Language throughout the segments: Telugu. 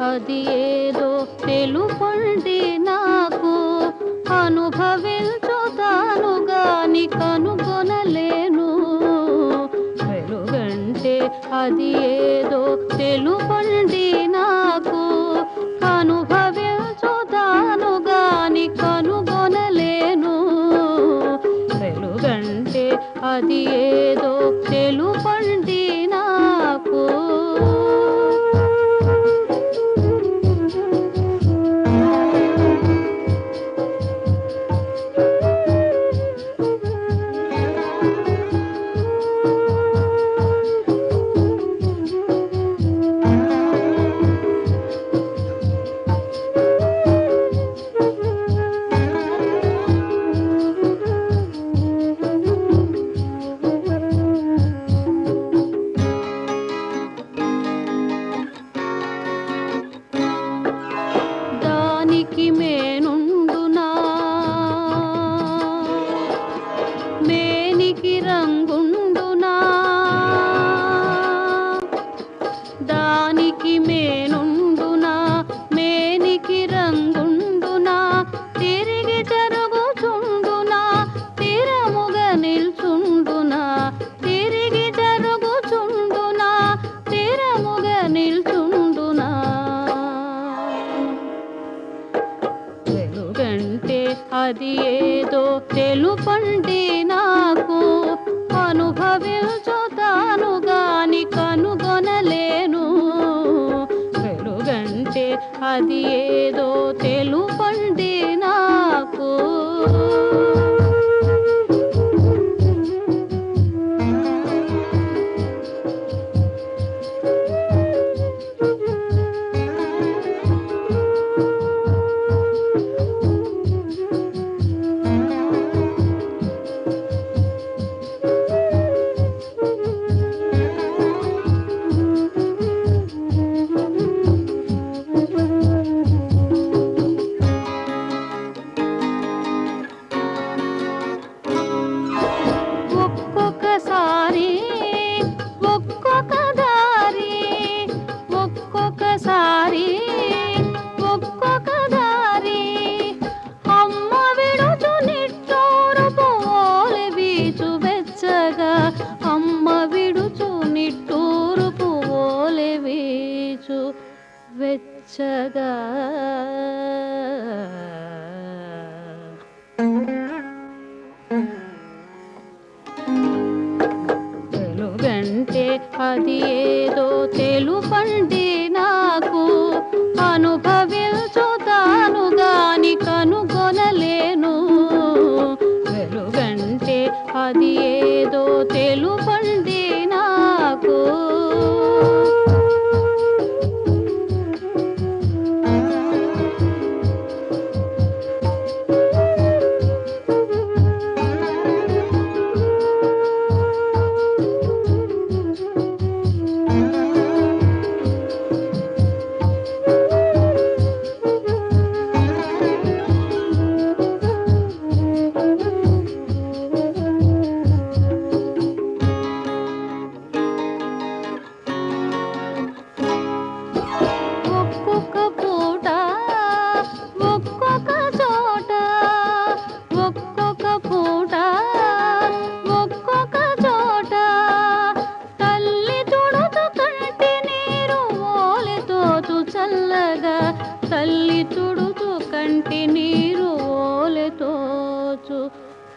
అది ఏదో తెలుపండి నాకు. అనుభవించుతానుగా నీ కనుగొనలేను. వెలుగంటే అది ఏదో అది ఏదో తెలుపండి నాకు. అనుభవించుతాను గాని కనుగొనలేను. వెలుగంటే అది వెచ్చగా వెలుగంటే అది ఏదో తెలుపండి కంటి నీరు ఓలెతోచు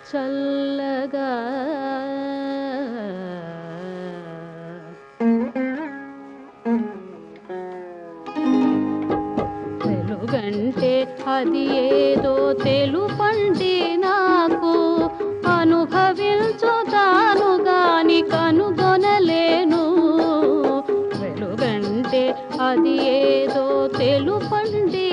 చల్లగా. తెలుగంటే అది ఏదో తెలుపండి నాకు. అనుభవించుతాను గాని కనుగొనలేను. వెలుగంటే అది ఏదో తెలుపండి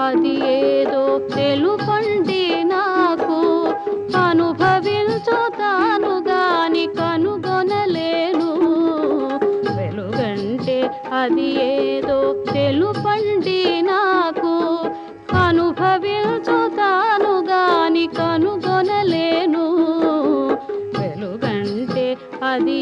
అది ఏదో తెలుపండి నాకు. అనుభవించుతాను గాని కనుగొనలేను. వెలుగంటే అది ఏదో తెలుపండి నాకు. అనుభవించుతాను గాని కనుగొనలేను. వెలుగంటే అది